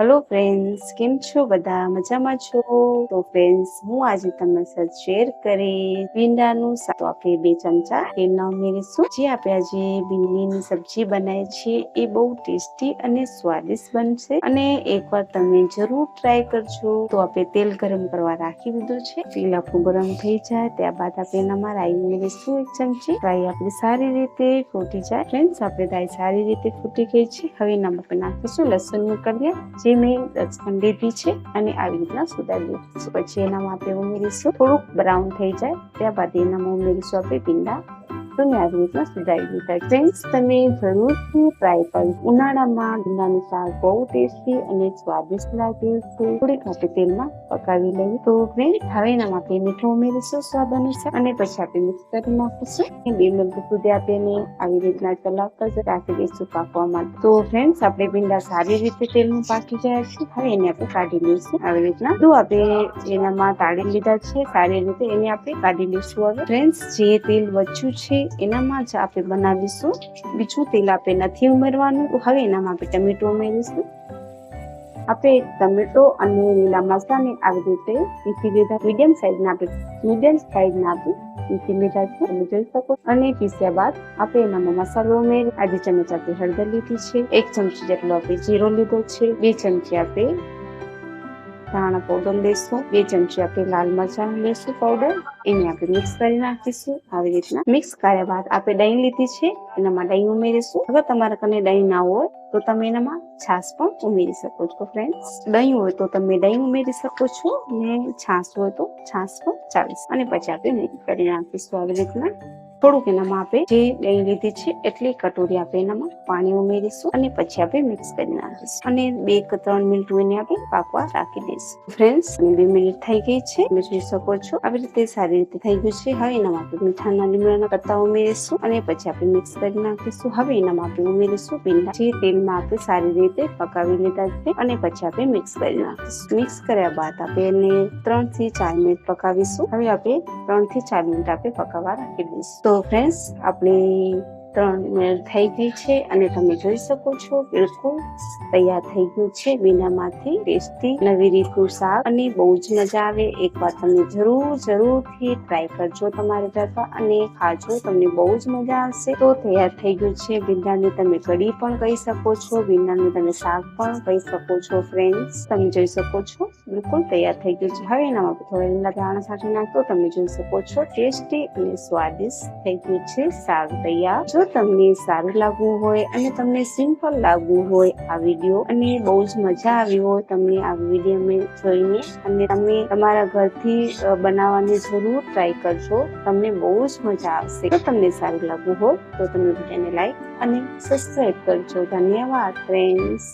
Hello friends કેમ છો? બધા મજામાં છો? તો ફ્રેન્ડ્સ હું આજે તમને સાથે શેર કરી ભીંડાનું શાક. તો આપણે બે ચમચા તેલના ઉમેરીશું જે આપણે આજે ભીંડીની સબ્જી બનાવી છે એ બહુ ટેસ્ટી અને સ્વાદિષ્ટ બનશે. અને એકવાર તમે જરૂર ટ્રાય કરજો. તો આપણે તેલ ગરમ કરવા રાખી દીધું છે. તેલ આપણું ગરમ થઈ જાય, ત્યારબાદ આપણે એનામાં રાઈ ઉમેરીશું એક ચમચી. રાઈ આપણી સારી રીતે ફૂટી જાય. ફ્રેન્ડ્સ આપણે રાઈ સારી રીતે ફૂટી ગઈ છે. હવે એનામાં આપણે નાખીશું લસણનું કલિયા જે મેં દસણ લીધી છે અને આવી રીતના સુધારી પછી એનામાં આપણે ઉમેરીશું. થોડુંક બ્રાઉન થઈ જાય, ત્યારબાદ એનામાં ઉમેરીશું આપણે ભીંડા. તો મેં આવી રીતના સુધારી લીધા ફ્રેન્ડ્સ તમે જરૂરથી ટ્રાય કરો ઉનાળામાં ગુંદાનું શાક બહુ ટેસ્ટી અને સ્વાદિષ્ટ લાગે છે. થોડીક આપણે તેલમાં પકાવી લઈએ. તો ફ્રેન્ડ હવે એના માટે મીઠું ઉમેરીશું, સ્વાદ અનુસાર. અને પછી આપણે મિક્સ કરી નાખીશું બે મિનિટ સુધી આપણે આવી રીતના ચલાવતા જ રાખી દઈશું પાકવા માટે. તો ફ્રેન્ડ્સ આપણે ભીંડા સારી રીતે તેલમાં પાકી ગયા છે. હવે એને આપણે કાઢી લઈશું. આવી રીતના. તો આપણે એનામાં તાળી લીધા છે, સારી રીતે એને આપણે કાઢી લઈશું હવે. ફ્રેન્ડ્સ જે તેલ બચ્યું છે એનામાં જ આપણે બનાવીશું. બીજું તેલ આપણે નથી ઉમેરવાનું. હવે એનામાં આપણે ટમેટો ઉમેરીશું. આપણે ટમેટો અને લીલા મરચાંને આવી રીતે પીસી લીધા મીડિયમ સાઈઝના આપણે મીડિયમ સાઈઝના આપણે પીસી લીધા છે. તમે જોઈ શકો. અને પીસ્યા બાદ આપણે એનામાં મસાલો ઉમેરી આધી ચમચ આપણે હળદર લીધી છે. એક ચમચી જેટલો આપણે જીરો લીધો છે. બે ચમચી આપણે ધાણા પાવડર લેશું, બે ચમચી આપણે લાલ મરચાં લેશું પાવડર એને આપણે મિક્સ કરી નાખીશું. આવી રીતના મિક્સ કર્યા બાદ આપણે દહીં લીધી છે, એનામાં દહીં ઉમેરીશું. અગર તમારા કને દહીં ના હોય, તો તમે એનામાં છાશ પણ ઉમેરી શકો છો ફ્રેન્ડ્સ દહીં હોય તો તમે દહીં ઉમેરી શકો છો, ને છાશ હોય તો છાશ પણ ચાલીશ. અને પછી આપણે મિક્સ કરી નાખીશું આવી રીતના. થોડુંક એનામાં આપણે જે દહીં લીધી છે એટલી કટોરી આપણે એનામાં, પાણી ઉમેરીશું અને પછી આપણે મિક્સ કરી નાખીશું. અને બે કે ત્રણ મિનિટ એને આપણે પાકવા રાખી દઈશું. ફ્રેન્ડ્સ બે મિનિટ થઈ ગઈ છે. તમે જોઈ શકો છો આવી રીતે સારી રીતે થઈ ગયું છે. હવે એનામાં આપણે મીઠાના લીમડાના પત્તા ઉમેરીશું અને પછી આપણે મિક્સ કરી નાખીશું. હવે એનામાં આપણે ઉમેરીશું ભીંડા. જે તેલમાં આપણે સારી રીતે પકાવી લીધા છે અને પછી આપણે મિક્સ કરી નાખીશું. મિક્સ કર્યા બાદ આપણે એને ત્રણથી ચાર મિનિટ પકાવીશું. હવે આપણે ત્રણથી ચાર મિનિટ આપણે પકાવવા રાખી દઈશું. તો ફ્રેન્ડ્સ આપણે ત્રણ મિનિટ થઈ ગઈ છે અને તમે જોઈ શકો છો બિલકુલ તૈયાર થઈ ગયું છે બીનામાંથી ટેસ્ટી નવી રીતનું શાક અને બહુ જ મજા આવે. એકવાર તમે જરૂર, જરૂરથી ટ્રાય કરજો તમારે ઘરમાં અને ખાજો, તમને બહુ જ મજા આવશે. તો તૈયાર થઈ ગયું છે ભીંડાની તમે કઢી પણ કહી શકો છો ભીંડાનું તમે શાક પણ કહી શકો છો ફ્રેન્ડ્સ તમે જોઈ શકો છો, બિલકુલ તૈયાર થઈ ગયું છે. હવે એનામાં થોડા લીલા દાણા સાથે નાખતો તમે જોઈ શકો છો, ટેસ્ટી અને સ્વાદિષ્ટ થઈ ગયું છે શાક તૈયાર. જો તમને સારું લાગવું હોય અને તમને સિમ્પલ લાગવું હોય આ વીડિયો અને બહુ જ મજા આવી હોય તમને આ વીડિયો મેં જોઈને અને તમે તમારા ઘરથી બનાવવાની જરૂર ટ્રાય કરજો. તમને બહુ જ મજા આવશે. જો તમને સારું લાગવું હોય તો તમે વિડીયોને લાઈક અને સબસ્ક્રાઈબ કરજો. ધન્યવાદ ફ્રેન્ડ્સ